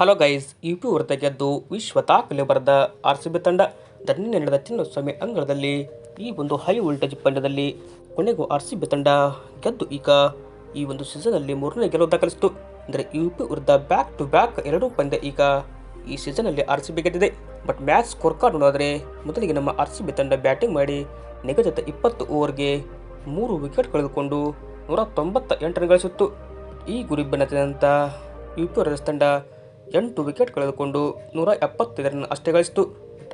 Hello guys U P ವೃತ್ತ ಗೆದ್ದು ವಿಶ್ವ ದಾಖಲೆ ಬರೆದ ಆರ್ ಸಿ ಬಿ ತಂಡ ನಿನ್ನೆ ನಡೆದ ಚಿನ್ನಸ್ವಾಮಿ ಅಂಗಳದಲ್ಲಿ ಈ ಒಂದು ಹೈ ವೋಲ್ಟೇಜ್ ಪಂದ್ಯದಲ್ಲಿ ಕೊನೆಗೂ ಆರ್ ಸಿ ತಂಡ ಗೆದ್ದು ಈಗ ಈ ಒಂದು ಸೀಸನಲ್ಲಿ ಮೂರನೇ ಗೆಲುವು ದಾಖಲಿಸಿತು. ಅಂದರೆ ಯುಪಿ ವಿರುದ್ಧ ಬ್ಯಾಕ್ ಟು ಬ್ಯಾಕ್ ಎರಡೂ ಪಂದ್ಯ ಈಗ ಈ ಸೀಸನಲ್ಲಿ ಆರ್ ಸಿ ಬಿ ಗೆದ್ದಿದೆ. ಬಟ್ ಮ್ಯಾಚ್ ಸ್ಕೋರ್ ಕಾರ್ಡ್ ನೋಡಿದ್ರೆ ಮೊದಲಿಗೆ ನಮ್ಮ ಆರ್ ಸಿ ತಂಡ ಬ್ಯಾಟಿಂಗ್ ಮಾಡಿ ನಿಗದಿತ ಇಪ್ಪತ್ತು ಓವರ್ಗೆ ಮೂರು ವಿಕೆಟ್ ಕಳೆದುಕೊಂಡು ನೂರ ತೊಂಬತ್ತ ಎಂಟು ರನ್ ಗಳಿಸಿತ್ತು. ಈ ಗುರಿ ಬೆನ್ನತ್ತಿದಂಥ ಯು ಪಿ ವರಸ್ ತಂಡ ಎಂಟು ವಿಕೆಟ್ ಕಳೆದುಕೊಂಡು ನೂರ ಎಪ್ಪತ್ತೈದು ರನ್ ಅಷ್ಟೇ ಗಳಿಸಿತು.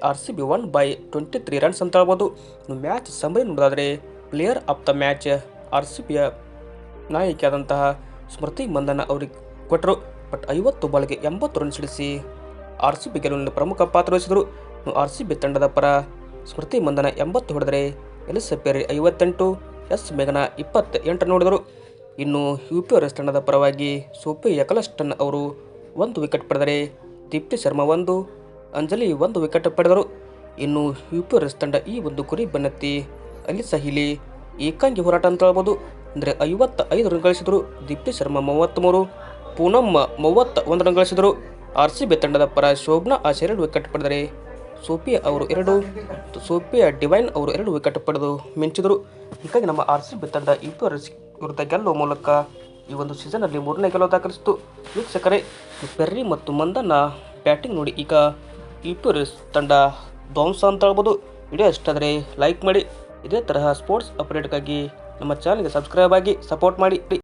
R C B one by twenty three runs ಅಂತ ಹೇಳ್ಬೋದು. ಇನ್ನು ಮ್ಯಾಚ್ ಸಮಯ ನೋಡೋದಾದರೆ player of the match R C ಬಿಯ ನಾಯಕಿಯಾದಂತಹ ಸ್ಮೃತಿ ಮಂದನ ಅವರಿಗೆ ಕೊಟ್ಟರು. ಬಟ್ ಐವತ್ತು ಬಾಲ್ಗೆ ಎಂಬತ್ತು ರನ್ ಸಿಡಿಸಿ ಆರ್ ಸಿ ಬಿ ಗೆಲುವಿನಲ್ಲಿ ಪ್ರಮುಖ ಪಾತ್ರ ವಹಿಸಿದರು. ಆರ್ ಸಿ ಬಿ ತಂಡದ ಪರ ಸ್ಮೃತಿ ಮಂದನ ಎಂಬತ್ತು ಹೊಡೆದರೆ ಎಲಿಸಪೇರಿ ಐವತ್ತೆಂಟು, ಎಸ್ ಮೇಘನ ಇಪ್ಪತ್ತ ಎಂಟು ನೋಡಿದರು. ಇನ್ನು ಯು ಪಿ ಆರ್ ಎಸ್ ತಂಡದ ಪರವಾಗಿ ಸೋಪಿ ಯಕಲಸ್ಟನ್ ಅವರು ಒಂದು ವಿಕೆಟ್ ಪಡೆದರೆ ದೀಪ್ತಿ ಶರ್ಮಾ ಒಂದು, ಅಂಜಲಿ ಒಂದು ವಿಕೆಟ್ ಪಡೆದರು. ಇನ್ನು ಯು ಪಿ ಎಸ್ ತಂಡ ಈ ಒಂದು ಗುರಿ ಬೆನ್ನತ್ತಿ ಅಲ್ಲಿ ಸಹಿಲಿ ಏಕಾಂಗಿ ಹೋರಾಟ ಅಂತ ಹೇಳ್ಬೋದು. ಅಂದರೆ ಐವತ್ತ ಐದು ರನ್ ಗಳಿಸಿದರು. ದೀಪ್ತಿ ಶರ್ಮಾ ಮೂವತ್ತ್ಮೂರು ಪೂನಮ್ಮ ಮೂವತ್ತ ಒಂದು ರನ್ ಗಳಿಸಿದರು. ಆರ್ ಸಿ ಬಿ ತಂಡದ ಪರ ಶೋಭನಾ ಆಶ್ ಎರಡು ವಿಕೆಟ್ ಪಡೆದರೆ ಸೋಫಿಯಾ ಅವರು ಎರಡು, ಸೋಫಿಯಾ ಡಿವೈನ್ ಅವರು ಎರಡು ವಿಕೆಟ್ ಪಡೆದು ಮಿಂಚಿದರು. ಹೀಗಾಗಿ ನಮ್ಮ ಆರ್ ಸಿ ಬಿ ತಂಡ ಎಸ್ ವಿರುದ್ಧ ಗೆಲ್ಲುವ ಮೂಲಕ ಈ ಒಂದು ಸೀಸನಲ್ಲಿ ಮೂರನೇ ಗೆಲುವು ದಾಖಲಿಸಿತು. ವೀಕ್ಷಕರೇ, ಪೆರ್ರಿ ಮತ್ತು ಮಂದನ್ನ ಬ್ಯಾಟಿಂಗ್ ನೋಡಿ, ಈಗ ಯು ಪಿ ತಂಡ ಧ್ವಂಸ ಅಂತ ಹೇಳ್ಬೋದು. ವಿಡಿಯೋ ಇಷ್ಟಾದರೆ ಲೈಕ್ ಮಾಡಿ. ಇದೇ ತರಹ ಸ್ಪೋರ್ಟ್ಸ್ ಅಪ್ಡೇಟ್ಗಾಗಿ ನಮ್ಮ ಚಾನಲ್ಗೆ ಸಬ್ಸ್ಕ್ರೈಬ್ ಆಗಿ ಸಪೋರ್ಟ್ ಮಾಡಿ.